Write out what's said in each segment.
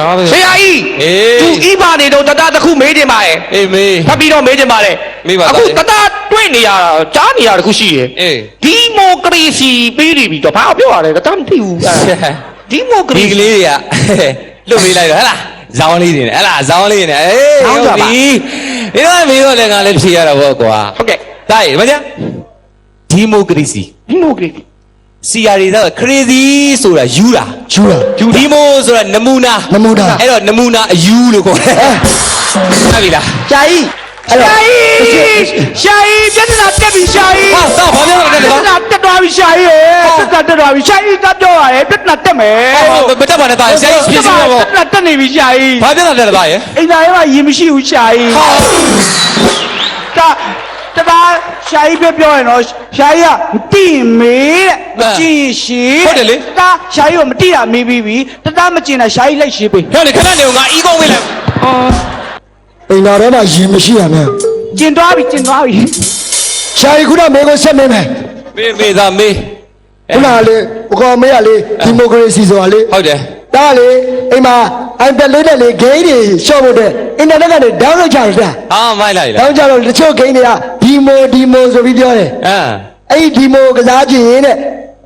ဒါပဲဆရာကြီးအေးသူဣပါနေတော့တတတစ်ခုမေးတင်ပါရဲ့အေးမေးဖတ်ပြီးတော့မေးတင်ပါလေမေးပါသားအခုလေတတတွေ့နေရတာကြားနေရတာတစ်ခုရှိရဲ့အေးဒီမိုကရေစီပြီးနေပြီတော့ဘာပြောရလဲတတမသိဘူးအဲ့ဒါဒီမိုကဒီရေကစီလေးတွေကလွတ်ပေးလိုက်တော့ဟဲ့လားဇောင်းလေးတွေနဲ့ဟဲ့လားဇောင်းလေးတွေနဲ့အေးဇောင်းကြပါပြီဒီတော့မေးတော့လည်းငါလည်းဖြေရတာပေါ့ကွာဟုတ်ကဲ့ဒါရမကြဒီမိုကရေစီဒီမိုကရေစီ စီယာရီတော့ crazy ဆိုတာယူတာယူတာယူဒီမိုဆိုတာနမူနာနမူနာအဲ့တော့နမူနာအယူလို့ခေါ်တယ်ဟုတ်ပြီလားကြာကြီးအဲ့တော့ရှာကြီးရှာကြီးပြဿနာတက်ပြီရှာကြီးဟာတော့ဘာပြောလဲပြကွာဿနာတက်သွားပြီရှာကြီးရေပြဿနာတက်သွားပြီရှာကြီးကပြောရတယ်ပြဿနာတက်မယ်မတက်ပါနဲ့တာဆရာကြီးဖြစ်စီတော့ပြဿနာတက်နေပြီရှာကြီးဘာပြောလဲတာရဲ့အိမ်သားရဲ့မှာရင်မရှိဘူးရှာကြီးဟာတာ တပါရှာကြီးပြောပြောရင်တော့ရှာကြီးကမတိမေးတဲ့မကြည့်ရှိဟုတ်တယ်လေတာရှာကြီးကမတိတာမေးပြီးပြီတတမကျင်တာရှာကြီးလိုက်ရှိပေးဟဲ့လေခဏနေငါအီးကောင်းမေးလိုက်အိမ်တော်ထဲမှာရင်မရှိရမယ်ကျင်သွားပြီကျင်သွားပြီရှာရီခုနမေကိုဆက်မင်းမယ်မေးမေးသားမေးခုနကလေဘကောမေးရလေဒီမိုကရေစီဆိုတာလေဟုတ်တယ်ဒါလေအိမ်မှာ iPad လေးနဲ့လေဂိမ်းတွေရှော့ဖို့တဲ့အင်တာနက်ကနေ download ချရတယ်ဗျာဟာမိုက်လိုက်လား download ချတော့တချို့ဂိမ်းတွေက ဒီမိုဒီမိုဆိုပြီးပြောတယ်အမ်အဲ့ဒီဒီမိုကစားခြင်းတဲ့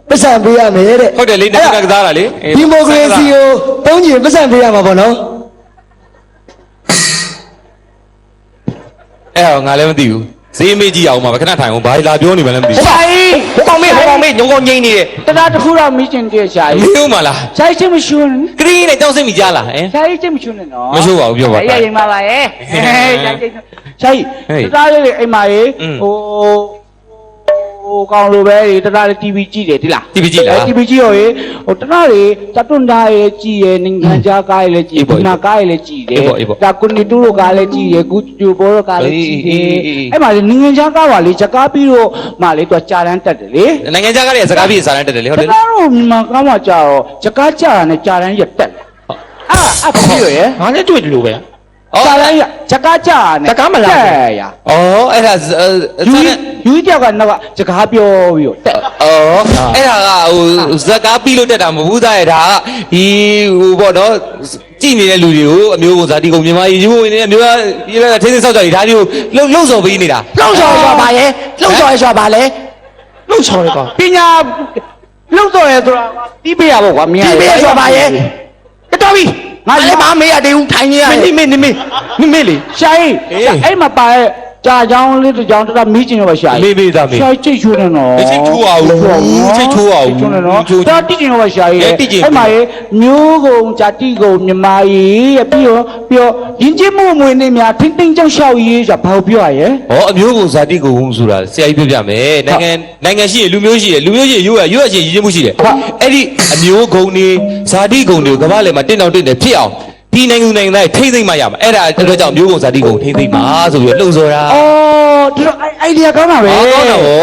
ပတ်စံပေးရမယ်တဲ့ဟုတ်တယ်လေနေကကစားတာလေဒီမိုကရေစီကိုတုံးကျင်ပတ်စံပေးရမှာပေါ့နော်အဲ့တော့ငါလည်းမသိဘူးဈေးမေးကြည့်အောင်ပါခဏထိုင်အောင်ဘာလာပြောနေမှလည်းမသိဘူးရှာကြီးဟိုကောင်မေးဟို ကောင်မေးညုံကောင်ငိမ့်နေတယ်တတတစ်ခုတော့မီးကျင်တဲ့ရှာကြီးမေးဦးမလားရှာကြီးချင်းမရှုံးနဲ့ကရီးနဲ့တောင်းစိတ်မိကြလားဟင်ရှာကြီးချင်းမရှုံးနဲ့နော်မရှုံးပါဘူးပြောပါ အေးရင်ပါပါရဲ့ရှာကြီးရှာကြီးဟေးတတလေးအိမ်မှာရေอืมဟို ဟိုကောင်လိုပဲရေတတလေး TV ကြည့်တယ်ဒီလား TV ကြည့်လားအဲ TV ကြည့်ရောရေဟိုတတလေးတတွန်ဒါရေကြည့်ရေနိုင်ငံခြားကားရေလည်းကြည့်အေးပေါ့ဒီနာကားရေလည်းကြည့်တယ်အေးပေါ့အေးပေါ့ဒါကွန်နီတူတို့ကားလည်းကြည့်ရေဂူကျူဘောတို့ကားလည်းကြည့်တယ်အေးအေးအေးအဲ့မှာလေနိုင်ငံခြားကားပါလေချက်ကားပြီးတော့မှလေသူကကြာတန်းတက်တယ်လေနိုင်ငံခြားကလည်းစကားပြေးစားတယ်တယ်လေဟုတ်တယ်တသားတော့မြန်မာကားမှာကြာတော့ချက်ကားကြာတာနဲ့ကြာတန်းရက်တက်တယ်အာအဖေရယ်ငါလည်းတွေ့တယ်လို့ပဲ ကြာတန်းရက်ချက်ကားကြာတာနဲ့ချက်ကားမလားတက်ရဩအဲ့ဒါယူဇာတ်ယူတယောက်ကနောက်ကချက်ကားပြောပြီးတော့တက် ဩအဲ့ဒါကဟိုဇကားပြီးလို့တက်တာမဟုတ်သားရဲ့ဒါကဒီဟိုပေါ့နော်ကြည့်နေတဲ့လူတွေကိုအမျိုးကိုဇာတိကုန်မြန်မာရေးယူဝင်နေအမျိုးကဒီလည်းထိသိဆောက်ကြတယ်ဒါတွေကိုလှုပ်လှုပ်ဆော်ပေးနေတာလှုပ်ဆော်ရပါလေလှုပ်ဆော်ရဆိုပါလေလှုပ်ချော်ရကောင်ပညာလုံတော့ရဆိုတာပြီးပေးရပေါ့ကွာမင်းဒီပေးဆိုပါလေတော်ပြီ ငါငါလည်းမမေးရသေးဘူးထိုင်နေရမင်းမင်းမင်းမင်းမင်းမင်းလေရှာရင်အဲ့မှာပါရဲ့ ကြာချောင်းလေးတစ်ချောင်းတတမီးကျင်ရောပါရှာရင်မေးမေးသားမေး ရှာချိတ်ချိုးနေနော်ချိတ်ချိုးအောင်ချိတ်ချိုးအောင်ချိတ်ချိုးနေနော်ချိုးဒါတိကျင်ရောပါရှာရင်အဲတိကျင် အဲ့မှာရဲ့မျိုးကုံဇာတိကုံမြမာကြီးရဲ့ပြီးတော့ပြီးတော့ယဉ်ကျေးမှုအမွေနဲ့များထင်းထင်းကြောက်ရှောက်ရေးဆိုတာဘာကိုပြောရရဲ့ ဟောအမျိုးကိုဇာတိကိုဟုတ်ဆိုတာဆရာကြီးပြောပြမယ်နိုင်ငံနိုင်ငံရှိရလူမျိုးရှိရလူမျိုးရှိရရိုးရရိုးရရှိရရည်မှုရှိတယ်အဲ့ဒီအမျိုးဂုံတွေဇာတိဂုံတွေကိုကမ္ဘာလယ်မှာတင့်တောင်တင့်တယ်ဖြစ်အောင် ဒီနိုင်ငံနိုင်ငံသားထိမ့်သိမ့်မှရမှာအဲ့ဒါအတွက်ကြောင့်မျိုးကုံဇာတိဂုံထိမ့်သိမ့်မှာဆိုပြီးလှုပ်ဆော်တာအော်ဒီတော့အိုင်ဒီယာကောင်းတာပဲဟောကောင်းတာဗော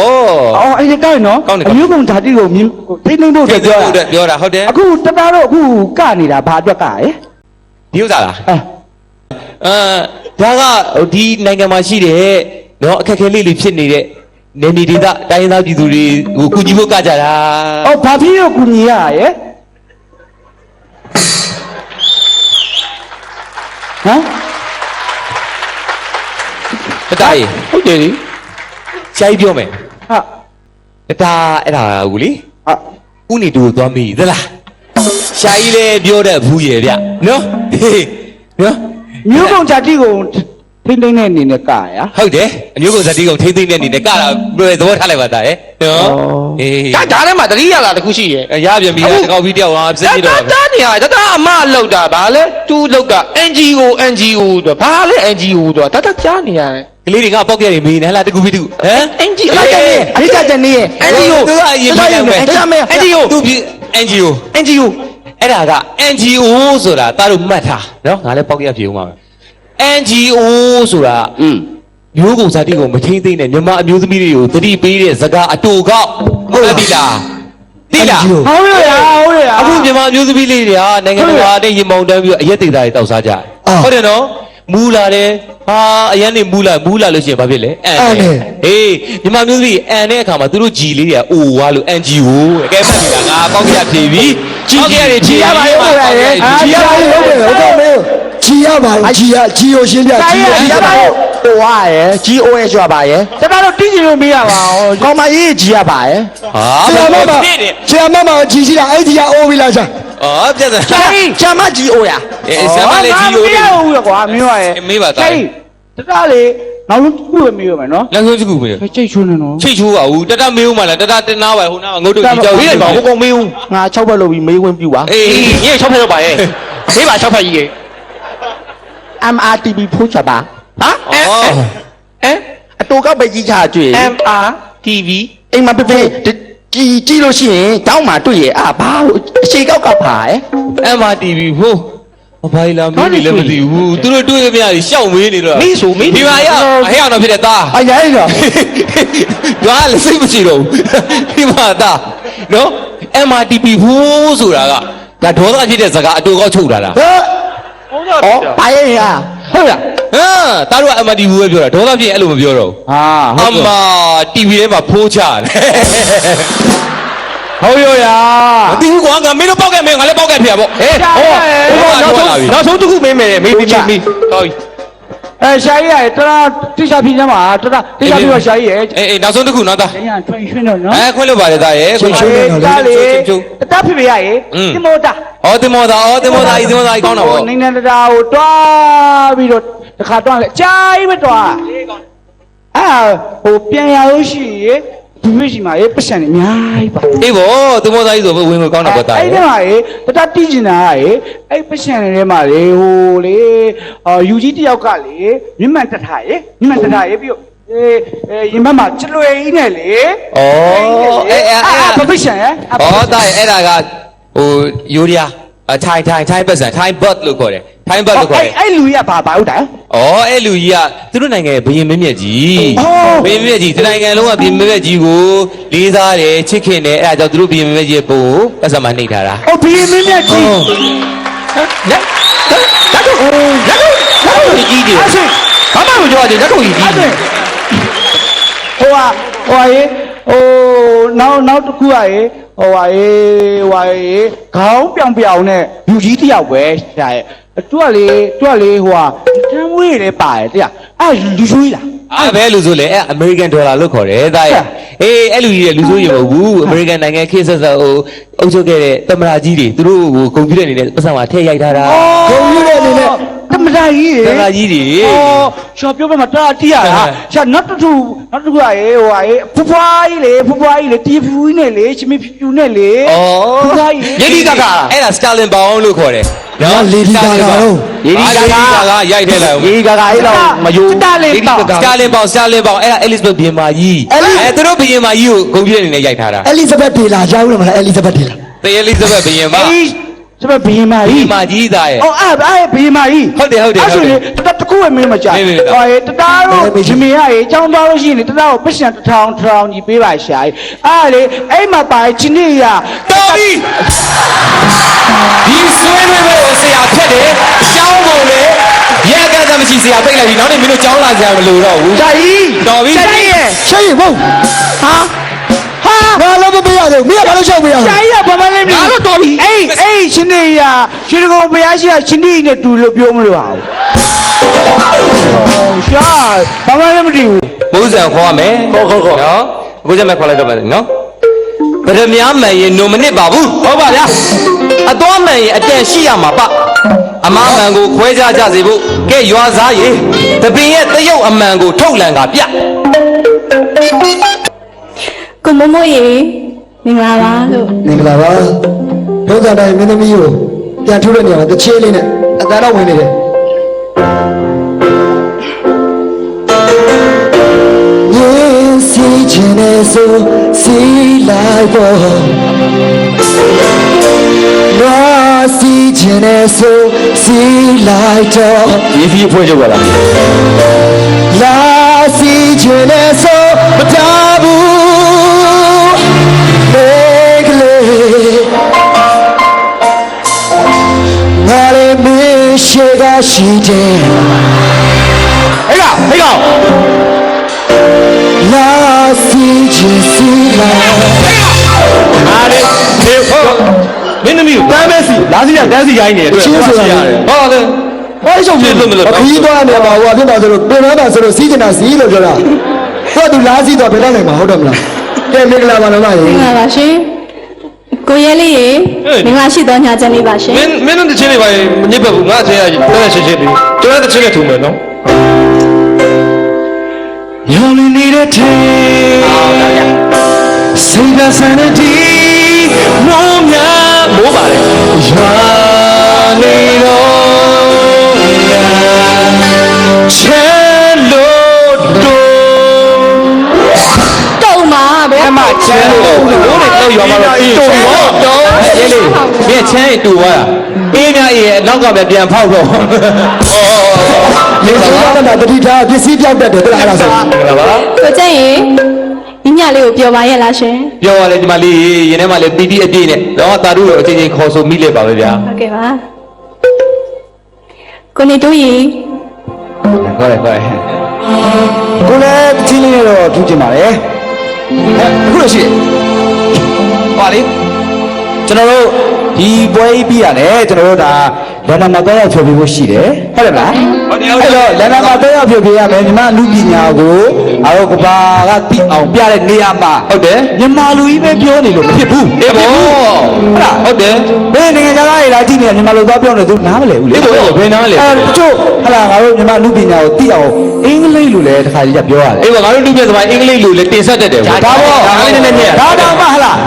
အော်အိုင်ဒီယာကောင်းနော်ကောင်းတယ်ကောအင်းတယ်မျိုးကုံဇာတိကိုမြင်ထိန်းသိမ်းဖို့အတွက်ပြောဟုတ်တယ်တာပြောတာဟုတ်တယ်အခုတသားတော့အခုကနေတာဘာအတွက်ကရဲ့ဒီဥစ္စာလားအဲအဲဒါကဟိုဒီနိုင်ငံမှာရှိတဲ့နော်အခက်အခဲလေးလေးဖြစ်နေတဲ့နေမီဒေသတိုင်းရင်းသားပြည်သူတွေဟိုကုညီဖို့ကကြတာအော်ဘာဖြစ်လို့ကူညီရရဲ့ ဟမ်တတရေဟုတ်တယ်လေဆရာကြီးပြောမယ်ဟာတတအဲ့ဒါကူလေဟာဥနေတူကိုသွားမိသလားရှာကြီးလည်းပြောတတ်ဘူးရဲ့ဗျနော်ဟေးနော်မျိုးကုံဇာတိကို ထိန်းသိမ်းတဲ့အနေနဲ့ကရဟုတ်တယ်အမျိုးကိုဇတိကုံထိမ့်သိမ့်တဲ့အနေနဲ့ကတာဘယ်သဘောထားလိုက်ပါသားရဲ့နော်အေးဒါဒါထဲမှာတတိယလာတစ်ခုရှိရဲ့ရပြန်ပြီတကောက်ပြီးတယောက်ဟာစစ်ဒါပြီးဒါတော့ဒါနေရဒါဒါအမလောက်တာဗာလဲသူလောက်က NGO NGO တော့ဗာလဲ NGO တော့ဒါဒါကြားနေရတယ်ကလေးတွေငါပေါက်ကြနေမင်းဟလာတကူပြီးတူဟမ် NGO လိုက်တယ်အဓိကတနေရဲ့ NGO သူကအရင်ပြန်မယ် NGO သူပြီး NGO NGO အဲ့ဒါက NGO ဆိုတာသားတို့မှတ်ထားနော်ငါလည်းပေါက်ရပြေဦးမှာပဲ NGO ဆိုတာอืมမျိုးကုံဇာတိကိုမထိမ့်သိမ့်နဲ့မြန်မာအမျိုးသမီးတွေကိုတတိပေးတဲ့ဇကာအတူကောက်ဟုတ်ပြီလားတိလား NGO ဟုတ်ရရဟုတ်ရအခုမြန်မာအမျိုးသမီးလေးတွေကနိုင်ငံတကာတဲ့ရင်မောင်တန်းပြီးတော့အရက်သေးတာတွေတောက်စားကြတယ်အာဟုတ်တယ်နော်မူလာတယ်ဟာအရင်နေမူလာမူလာလို့ရှိရင်ဘာဖြစ်လဲအန်အန်တယ်ဟေးမြန်မာမျိုးသမီးအန်တဲ့အခါမှာသူတို့ဂျီလေးတွေကအိုဝါလို့ NGO တဲ့ကဲမှတ်ပြီလားငါပေါက်ရဖြေပြီပေါက်ရတွေဖြေကြည်ရပါရဲ့ဟုတ်ရရဲ့ဒီရပါဟုတ်တယ်ဟုတ်တယ် ပါဂျီယာဂျီယိုရှင်းပြဂျီယိုရှင်းဆပြရာတို့ဟိုဟာရယ် GOS ရွာပါရယ်တတားတို့တီးချင်လို့မေးရပါအောင်ကောင်းမကြီးကြီးရပါရယ်ဟာဆရာမမဖြစ်တယ်ဆရာမမဂျီရှိတာအဲ့ဒီကအိုးပြီးလာစားအော်ပြတ်တယ်ရှာရှာမ GO ရအေးဆရာမလေးကြီးကိုမေးရဘူးကွာမင်းပါရဲ့မေးပါသားတတားလေနောက်ဆုံးခုပဲမေးရမယ်နော်လက်ဆုံးတစ်ခုမေးချိတ်ချွန်းနေနော်ချိတ်ချိုးပါဦးတတမေးဦးမလားတတတနာပါဟိုနာငုတ်တို့ကြီးကြောက်မေးလိုက်ပါဟိုကောင်မေးဦးငါ6ဘက်လုပ်ပြီးမေးဝင်ပြူပါအေးည6ဖက်လုပ်ပါရဲ့မေးပါ6ဖက်ကြီးရေ MRTV ဖိုးချပါဟာအဲအဲအတူကပဲကြီးချာကျွေ MRTV အိမ်မှာပြပြကြီးကြီးလို့ရှိရင်တောင်းမှတွေ့ရအာဘာလို့အရှိကောက်ကပါရဲ့ MRTV ဟိုဘာလာမင်းလည်းမသိဘူးသူတို့တွေ့ရမြတွေရှောက်မေးနေတော့မေးဆိုမေးဒီမှာရအဟဲ့အောင်တော့ဖြစ်တဲ့သားအရိုင်းတော့ငါလည်းစိတ်မရှိတော့ဘူးဒီမှာသားနော် MRTP ဟိုးဆိုတာကဒါဒေါသဖြစ်တဲ့ဇာကအတူကောက်ချုပ်လာ တာဟဲ့ဩဘာရဲ့ဟာဟုတ်လားဟမ်သားတို့က MRTP ပဲပြောတာဒေါသဖြစ်ရင်အဲ့လိုမပြောတော့ဘူးဟာအမ TV ထဲမှာဖိုးချတယ်ဟုတ်ရောရာမသိဘူးကွာငါမင်းတို့ပေါက်ခဲ့မင်းငါလည်းပေါက်ခဲ့ဖြစ်ရပေါ့ဟေးဟောဟိုကနောက်နောက်ဆုံးဆုံးနောက်ဆုံးတစ်ခုမေးမယ်မေးပြီးမေးဟုတ် အဲရှာကြီးရတတားတိကျပြင်းနေမှာတတားတိကျပြပါရှာကြီးရအေးအေးနောက်ဆုံးတစ်ခုနော်သားရန်ထွင်ရွှင်တော့နော်အဲခွင့်လို့ပါတယ်သားရဲ့ခွင့်ရှင်းရှင်းတော့လေတားလေဖြုံတတားဖြစ်ပြရရေဒီမောတာဩတင်မောသားဩတင်မောသားဤတင်မောသားဤကောင်းတာပေါ့နေနေတတားကိုတွားပြီးတော့တခါတွားလေအကြိုက်ပဲတွားအာဟိုပြန်ရလို့ရှိရေ ဒီမိရှိမှာရေပတ်စံနေအများကြီးပါအေးဗောတင်မောသားဤဆိုဘဝင်ကိုကောင်းတာပေါ့သားအဲ့ဒီမှာရေတတတိကျင်တာရေအဲ့ပတ်စံတွေထဲမှာလေဟိုလေအာယူကြီးတယောက်ကလေမြင့်မှန်တထားရေမြင့်မှန်တထားရေပြီးတော့အေးအေးရင်ဘတ်မှာချလွယ်ကြီးနဲ့လေဩအဲအဲအာပပတ်စံရေဩသားရဲ့အဲ့ဒါကဟိုယူရီးယား အထိုင်ထိုင်ထိုင်ပတ်စံထိုင်ဘတ်လို့ခေါ်တယ်ထိုင်ဘတ်လို့ခေါ်တယ်အဲ့လူကြီးကဘာဘာဟုတ်တာ။အော်အဲ့လူကြီးကသူတို့နိုင်ငံရဲ့ဘရင်မင်းမြတ်ကြီးအော်ဘရင်မင်းမြတ်ကြီးဒီနိုင်ငံလုံးကဘရင်မင်းမြတ်ကြီးကိုလေးစားတယ်ချစ်ခင်တယ်အဲ့ဒါကြောင့်သူတို့ဘရင်မင်းမြတ်ကြီးရဲ့ပုံကိုပတ်စံမှာနှိပ်ထားတာဟိုဘီမင်းမြတ်ကြီးလက်လက်တော့လက်တော့လက်တော့ကြီးတယ်အဲ့ဆိုဘာမှမပြောရသေးလက်တော့ကြီးကြီးအဲ့ဆိုဟိုဟာဟိုဟာရေ ဟိုနောက်နောက်တစ်ခုကရေဟိုဟာရေဟိုဟာရေခေါင်းပြောင်ပြောင်နဲ့လူကြီးတစ်ယောက်ပဲရှာရဲ့သူကလေသူကလေဟိုဟာတမ်းမွေးလည်းပါတယ်တရားအဲ့လူရွှေးလားအဲ့ဘယ်လူဆိုလဲအဲ့ American Dollar လို့ခေါ်တယ်သားရဲ့အေးအဲ့လူကြီးရဲ့လူဆိုးရေမဟုတ်ဘူး American နိုင်ငံခေတ်ဆက်ဆက်ဟိုအုပ်ချုပ်ခဲ့တဲ့သမ္မတကြီးတွေသူတို့ကိုကွန်ပျူတာနေတဲ့ပတ်စံမှာထည့်ရိုက်ထားတာဂုံယူတဲ့အနေနဲ့တ မတာကြီးရေသမ္မတကြီးတွေအော်ရှာပြောပြမှာတာတီးရတာရှာနောက်တစ်ခုနောက်တစ်ခုကရေဟိုဟာရေဖူဖွားကြီးလေဖူဖွားကြီးလေတီဖူကြီးနဲ့လေချမီဖြူဖြူနဲ့လေဩဖူဖွားကြီးယေဒီကကအဲ့ဒါ Stalin Bound လို့ခေါ်တယ်နော်လေဒီကာကာတော့ယေဒီကကရိုက်ထဲလိုက်အောင်ယေဒီကကအဲ့တော့မယိုတာလေပေါ့စတာလင်ပေါင်စတာလင်ပေါင်အဲ့ဒါ Elizabeth ဘီမာကြီးအဲသူတို့ဘီမာကြီးကိုဂုံပြည့်အနေနဲ့ရိုက်ထားတာအဲလီဇဘက်ဒေလာကြားဦးလို့မလားအဲလီဇဘက်ဒေလာတေ Elizabeth ဘီမာအေးစပ ဘီမာဘီကြီးမာကြီးသားရဲ့အော်အဲ့အဲ့ဘီမာကြီးဟုတ်တယ်ဟုတ်တယ်အဲ့ဆိုဟုတ်တယ်ရင်တတတကူဝမင်းမကြမင်းမကြဟောရေတတားတော့ဂျမီရရေចောင်းသွားလို့ရှိရင်တတားကိုပတ်စံတစ်ထောင်တစ်ထောင်ကြီးပေးပါရှာရေအဲ့လေအဲ့မှာပါချင်းနေရတော်ပြီဒီဆွေးနွေးပွဲကိုဆရာဖြတ်တယ်ကျောင်းကုန်လေရက်ကတည်းကမရှိဆရာပိတ်လိုက်ပြီနောက်နေ့မင်းတို့ကျောင်းလာကြမလို့တော့ဘူးဂျာကြီးတော်ပြီဂျာကြီးရဲ့ရှေ့ဟုတ်ဟာဟာ ငါလည်းမပေးရသေးဘူးမင်းကဘာလို့ရှောက်ပေးရလဲဂျာကြီးကဘာမှလည်းမငါတော့တော်ပြီအေးအေးချင်းနေရရှင်ကုံဘုရားရှိခိုးချင်းနေနဲ့တူလို့ပြောမလို့ပါဘူးရှာဘာမှလည်းမတည်ဘူးဘုဇံခေါ်ရမယ်ခေါ်ခေါ်ခေါ်နော်ဘုဇံမဲ့ခေါ်လိုက်တော့မယ်နော်ဗဒမြားမှန်ရင်နိုမနစ်ပါဘူးဟုတ်ပါဗျာအတော်မှန်ရင်အတန်ရှိရမှာပအမမှန်ကိုခွဲခြားကြစေဖို့ကဲရွာစားရေတပင်ရဲ့တရုတ်အမှန်ကိုထုတ်လန်ကပြ ကိုမမို့ရေမင်္ဂလာပါလို့မင်္ဂလာပါဒုက္ခတိုင်းမင်းသမီးကိုပြန်ထုတ်တဲ့နေရာမှာတချေးလေးနဲ့အသာတော့ဝင်နေတယ်ရေစီချင်နေဆိုစီလိုက်ပေါ်လာစီချင်နေဆိုစီလိုက်တော့ဒီဖီဖွင့်ကြပါလားလာစီချင်နေဆိုမတား ရှိကရှိတယ်ဟေးကောင်ဟေးကောင်လာစီချင်စီလာအားလေဟေးဟုတ်မင်းသမီးကိုတမ်းမဲစီလာစီကတန်းစီရိုင်းနေတယ်တွေ့ချင်းဆိုတာလေဟောလေဘာလို့ရှုပ်ပြပြည့်လို့မလို့ခီးသွားနေမှာဟိုအဖြစ်ပါဆိုလို့ပြင်မှာဆိုလို့စီးကျင်တာစီးလို့ပြောတာသူကသူလားစီးတော့ဘယ်တော့နိုင်မှာဟုတ်တယ်မလားကဲမင်္ဂလာပါတော့မမင်္ဂကြီးလာပါရှင် ကိုရဲလေးရေမင်္ဂလာရှိသောညချမ်းလေးပါရှင်မင်းမင်းတို့တစ်ချင်းလေးပါညစ်ပတ်ဘူးငါအချင်းရကြီးတော်ရရှင်းရှင်းလေးကျွန်တော်တစ်ချင်းလေးထုံမယ်နော်ညောင်းနေတဲ့ထဲစိတ်ကဆန်တဲ့ဒီမောင်များမိုးပါလေရာနေတော့ချဲလို့တော့တုံပါဘယ်မှာချမ်းလို့လို့နေ တော့ရွာမှာတော့တူတော့တော့ရေးလေမင်းချမ်းရင်တူသွားတာအေးများအေးရဲ့နောက်ကပဲပြန်ဖောက်တော့လေသာကနာတတိထားပစ္စည်းပြောက်တတ်တယ်တဲ့အဲ့ဒါဆိုဟုတ်ပါကိုကျင့်ရေညညလေးကိုပြောပါရဲ့လားရှင်ပြောရလေဒီမှာလေးရင်ထဲမှာလေပီတိအပြည့်နဲ့တော့တာတို့ရောအချင်းချင်းခေါ်ဆိုမိလိုက်ပါပဲဗျာဟုတ်ကဲ့ပါကိုနေတို့ရေခေါ်ရခေါ်ရကိုလည်းတချင်းလေးနဲ့တော့ထူးချင်ပါတယ်အဲအခုလို့ရှိတယ် ဟောလေကျွန်တော်တို့ဒီပွဲကြီးပြီးရတယ်ကျွန်တော်တို့ဒါလန်နာမှာတော့ဖြေပြဖို့ရှိတယ်ဟုတ်တယ်မလားဟုတ်တယ်အဲ့တော့လန်နာမှာတော့ဖြေပြရမယ်ညီမလူပညာကိုအားတော့ကဘာကတိအောင်ပြတဲ့နေရာမှာဟုတ်တယ်မြန်မာလူကြီးပဲပြောနေလို့မဖြစ်ဘူးအေးဘောဟုတ်လားဟုတ်တယ်ဘယ်နိုင်ငံသားတွေလာကြည့်နေမြန်မာလူသားပြောနေသူနားမလဲဘူးလေအေးဘောဘယ်နားလဲအဲတချို့ဟလာငါတို့မြန်မာလူပညာကိုတိအောင်အင်္ဂလိပ်လိုလည်းတစ်ခါကြီးပြောရတယ်အေးဘောငါတို့လူပြသမားအင်္ဂလိပ်လိုလည်းတင်ဆက်တတ်တယ်ဗျာဒါပေါ့ဒါလေးနဲ့နဲ့ဒါတော့မှဟလား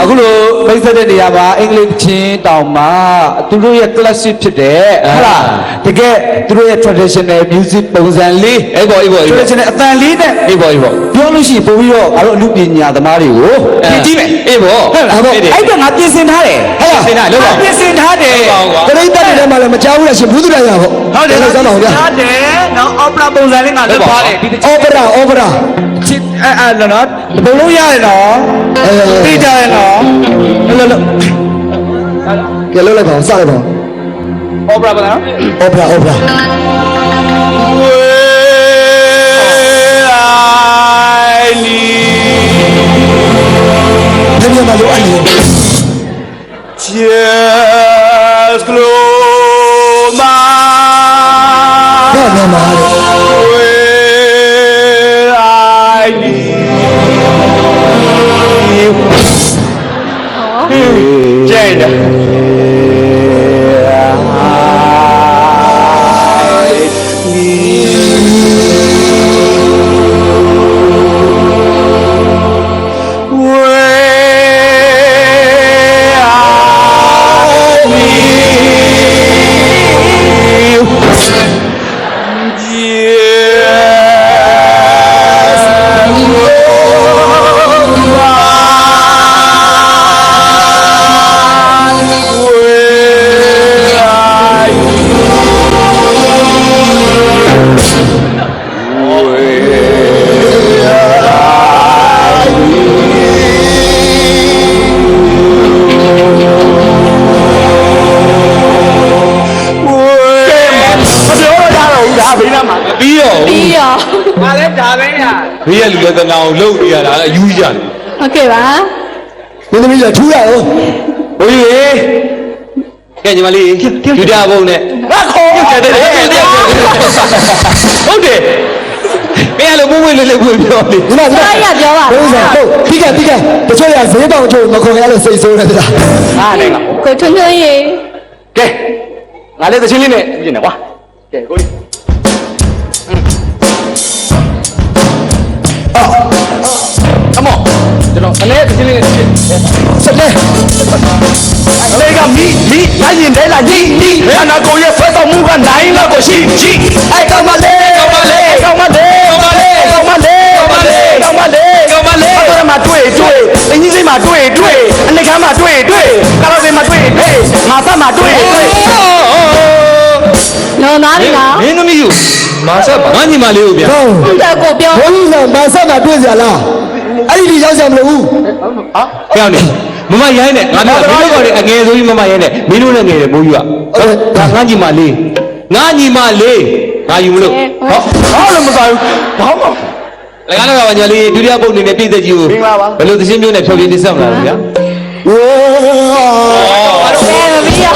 အခုလိုမိတ်ဆက်တဲ့နေရာမှာအင်္ဂလိပ်ချင်းတောင်မှသူတို့ရဲ့ classic ဖြစ်တဲ့ဟလားတကယ်သူတို့ရဲ့ traditional music ပုံစံလေးအေးဘောအေးဘောအေးဘော traditional အတန်လေးနဲ့အေးဘောအေးဘောပြောလို့ရှိရင်ပို့ပြီးတော့ငါတို့အမှုပညာသမားတွေကိုပြင်ကြည့်မယ်အေးဘောဟုတ်လားအဲ့ဒါငါပြင်ဆင်ထားတယ်ဟုတ်လားပြင်ဆင်ထားလို့ပါပြင်ဆင်ထားတယ်ပါကွာခရိတ်တက်တဲ့မှာလည်းမကြောက်ဘူးလားရှင်ဘူးသူရရဟုတ်ဟုတ်တယ်စမ်းပါဦးဗျာထားတယ် နော် opera ပုံစံလေးငါလုပ်ထားတယ်ဒီတစ်ချက်အော်ပရာအော်ပရာချစ်အဲအဲနော်ဘယ်လိုရတယ်နော်အဲသိကြရနော်လို့လို့ကဲလောက်လိုက်ပါဦးစလိုက်ပါဦး opera ပါနော်အော်ပရာအော်ပရာ I need ဒီနေ့မှလိုအပ်နေ just close Lord Almighty. Will I. ဘေးရလူလည်းတနာအောင်လှုပ်နေရတာအယူကြတယ်ဟုတ်ကဲ့ပါမင်းသမီးကထူးရအောင်ဘိုးကြီးရေကဲညီမလေးယူတာဘုံနဲ့။ငါခေါ်ဟုတ်တယ်ဟုတ်တယ်မင်းကလည်းဘိုးဘွေးလေးလေးဘွေးပြောလေဒီမှာဒီဘာမှာရပြောပါဘယ်လိုလဲဟုတ်ပြီးကပြီးကတချို့ရဈေးပေါင်ချို့မခေါ်ရလို့စိတ်ဆိုးနေတာ။ဟာနေကကိုထွန်းထွန်းရေကဲငါလည်းသချင်းလေးနဲ့ပြည့်နေကွာ။ကဲကိုကြီး ကျွန်တော်အလဲသချင်းလေးနဲ့ပြည့်စက်တဲ့အလဲကမီမီလိုက်ရင်လဲလာညီညီခန္ဓာကိုယ်ရဲ့ဆွဲဆောင်မှုကနိုင်လောက်ကိုရှိရှိအဲ့ကောင်မလေးကောင်မလေးကောင်မလေးကောင်မလေးကောင်မလေးကောင်မလေးကောင်မလေးကောင်မလေးအဲ့ဒါမှတွေ့တွေ့အင်းကြီးစိတ်မှာတွေ့တွေ့အနိခမ်းမှာတွေ့တွေ့ကာလာဘေမှာတွေ့တွေ့ငါသက်မှာတွေ့တွေ့နော်နားလီလားမင်းသမီးကိုမာဆက်ပါငါညီမလေးကိုဗျာဟုတ်ဟုတ်တယ်ကိုပြောဘုန်းကြီးကမဆက်မှာတွေ့ကြလား အဲ့ဒီဒီရောက်ကြမလို့ဘူးကြောက်နေမမရိုင်းနဲ့ငါတို့ကမင်းတို့ကအငယ်ဆိုကြီးမမရိုင်းနဲ့မင်းတို့လည်းငယ်တယ်မိုးယူကဒါငါညီမလေးငါညီမလေးငါယူမလို့ဟောဘာလို့မဆိုင်ဘူးဘာမှလည်းကားတော့ကညာလေးဒုတိယပုတ်နေနဲ့ပြည့်တဲ့ကြီးကိုဘယ်လိုသင်းမျိုးနဲ့ဖြောပြတင်ဆက်မလားဗျာဝေါဘယ်မပြီးရ